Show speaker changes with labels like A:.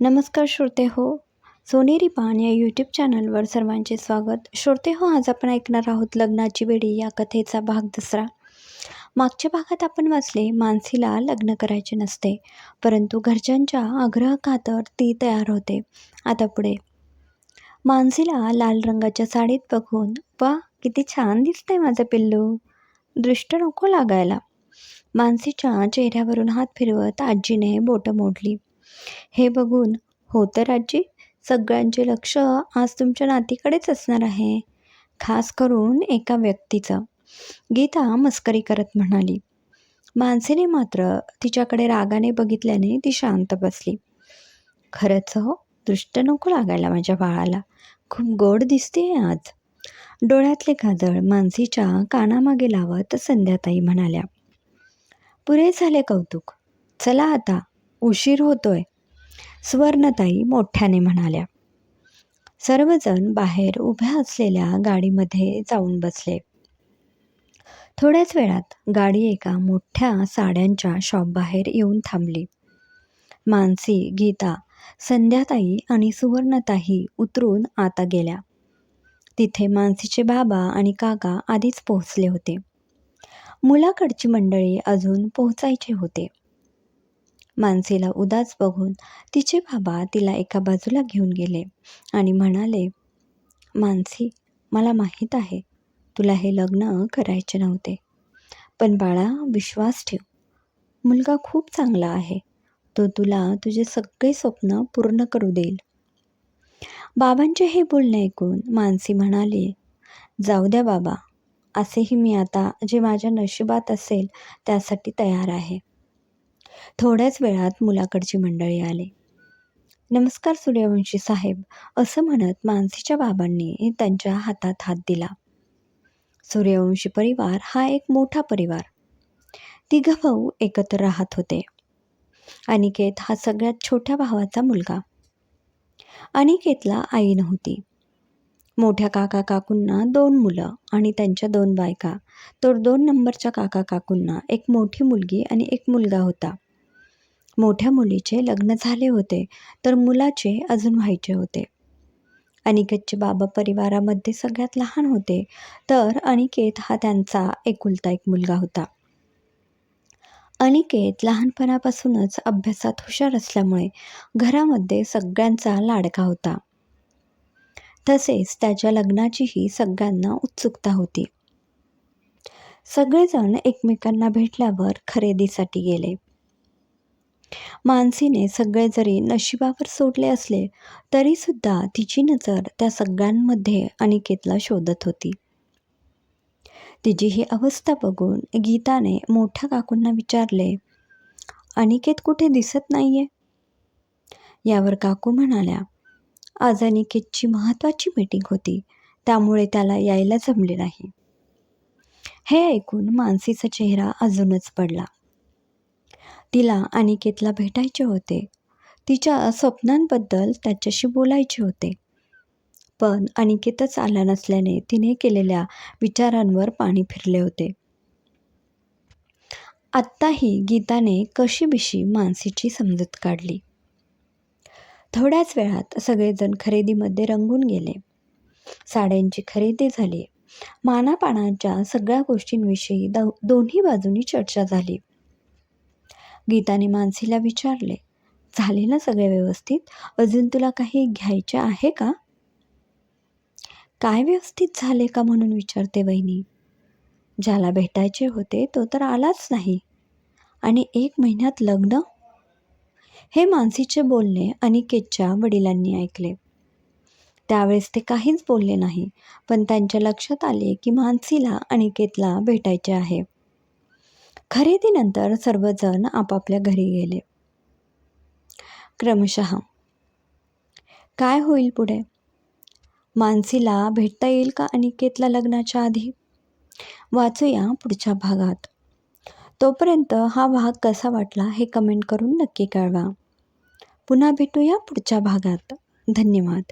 A: नमस्कार श्रोते हो. सोनेरी पान या यूट्यूब चॅनलवर सर्वांचे स्वागत. श्रोते हो आज आपण ऐकणार आहोत लग्नाची वेळी या कथेचा भाग दुसरा. मागच्या भागात आपण वाचले मानसीला लग्न करायचे नसते परंतु घरच्यांच्या आग्रहाखातर ती तयार होते. आता पुढे. मानसीला लाल रंगाच्या साडीत बघून वा किती छान दिसतंय माझं पिल्लू. दृष्ट नको लागायला. मानसीच्या चेहऱ्यावरून हात फिरवत आजीने बोटं मोडली. हे बघून हो तर आजी सगळ्यांचे लक्ष आज तुमच्या नातीकडेच असणार आहे. खास करून एका व्यक्तीचं. गीता मस्करी करत म्हणाली. मानसीने मात्र तिच्याकडे रागाने बघितल्याने ती शांत बसली. खरंच हो दृष्ट नको लागायला माझ्या बाळाला. खूप गोड दिसते आज. डोळ्यातले काजळ मानसीच्या कानामागे लावत संध्याताई म्हणाल्या. पुरे झाले कौतुक. चला आता उशीर होतोय. स्वर्णताई मोठ्याने म्हणाल्या. सर्वजण बाहेर उभ्या असलेल्या गाडीमध्ये जाऊन बसले. थोड्याच वेळात गाडी एका मोठ्या साड्यांच्या शॉपबाहेर येऊन थांबली. मानसी गीता संध्याताई आणि सुवर्णताई उतरून आता गेल्या. तिथे मानसीचे बाबा आणि काका आधीच पोहोचले होते. मुलाकडची मंडळी अजून पोहोचायचे होते. मानसीला उदास बघून तिचे बाबा तिला एका बाजूला घेऊन गेले आणि म्हणाले मानसी मला माहीत आहे तुला हे लग्न करायचे नव्हते. पण बाळा विश्वास ठेव. मुलगा खूप चांगला आहे. तो तुला तुझे सगळे स्वप्न पूर्ण करू देईल. बाबांचे हे बोलणे ऐकून मानसी म्हणाली जाऊ द्या बाबा. असेही मी आता जे माझ्या नशिबात असेल त्यासाठी तयार आहे. थोड्याच वेळात मुलाकडची मंडळी आले. नमस्कार सूर्यवंशी साहेब असं म्हणत मानसीच्या बाबांनी त्यांच्या हातात हात दिला. सूर्यवंशी परिवार हा एक मोठा परिवार. तिघ भाऊ एकत्र राहत होते. अनिकेत हा सगळ्यात छोट्या भावाचा मुलगा. अनिकेतला आई नव्हती. मोठ्या काका काकूंना दोन मुलं आणि त्यांच्या दोन बायका तर दोन नंबरच्या काका काकूंना एक मोठी मुलगी आणि एक मुलगा होता. मोठ्या मुलीचे लग्न झाले होते तर मुलाचे अजून व्हायचे होते. अनिकेतचे बाबा परिवारामध्ये सगळ्यात लहान होते तर अनिकेत हा त्यांचा एकुलता एक मुलगा होता. अनिकेत लहानपणापासूनच अभ्यासात हुशार असल्यामुळे घरामध्ये सगळ्यांचा लाडका होता. तसेच त्याच्या लग्नाचीही सगळ्यांना उत्सुकता होती. सगळेजण एकमेकांना भेटल्यावर खरेदीसाठी गेले. मानसीने सगळे जरी नशिबावर सोडले असले तरीसुद्धा तिची नजर त्या सगळ्यांमध्ये अनिकेतला शोधत होती. तिची ही अवस्था बघून गीताने मोठ्या काकूंना विचारले अनिकेत कुठे दिसत नाहीये? यावर काकू म्हणाल्या आज अनिकेतची महत्त्वाची मीटिंग होती त्यामुळे त्याला यायला जमले नाही. हे ऐकून मानसीचा चेहरा अजूनच पडला. तिला अनिकेतला भेटायचे होते. तिच्या स्वप्नांबद्दल त्याच्याशी बोलायचे होते. पण अनिकेतच आला नसल्याने तिने केलेल्या विचारांवर पाणी फिरले होते. आत्ताही गीताने कशीबिशी मानसीची समजूत काढली? थोड्याच वेळात सगळेजण खरेदीमध्ये रंगून गेले. साड्यांची खरेदी झाली. मानापानाच्या सगळ्या गोष्टींविषयी दो दोन्ही बाजूंनी चर्चा झाली. गीताने मानसीला विचारले झाले ना सगळे व्यवस्थित? अजून तुला काही घ्यायचे आहे का? काय व्यवस्थित झाले का म्हणून विचारते वहिनी? ज्याला भेटायचे होते तो तर आलाच नाही. आणि एक महिन्यात लग्न? हे मानसीचे बोलणे अनिकेतच्या वडिलांनी ऐकले. त्यावेळेस ते काहीच बोलले नाही पण त्यांच्या लक्षात आले की मानसीला अनिकेतला भेटायचे आहे. खरेदीनंतर सर्वजण आपापल्या घरी गेले. क्रमशः काय होईल पुढे? मानसीला भेटता येईल का अनिकेतला लग्नाच्या आधी? वाचूया पुढच्या भागात. तोपर्यंत हा भाग कसा वाटला हे कमेंट करून नक्की कळवा. पुन्हा भेटूया पुढच्या भागात. धन्यवाद.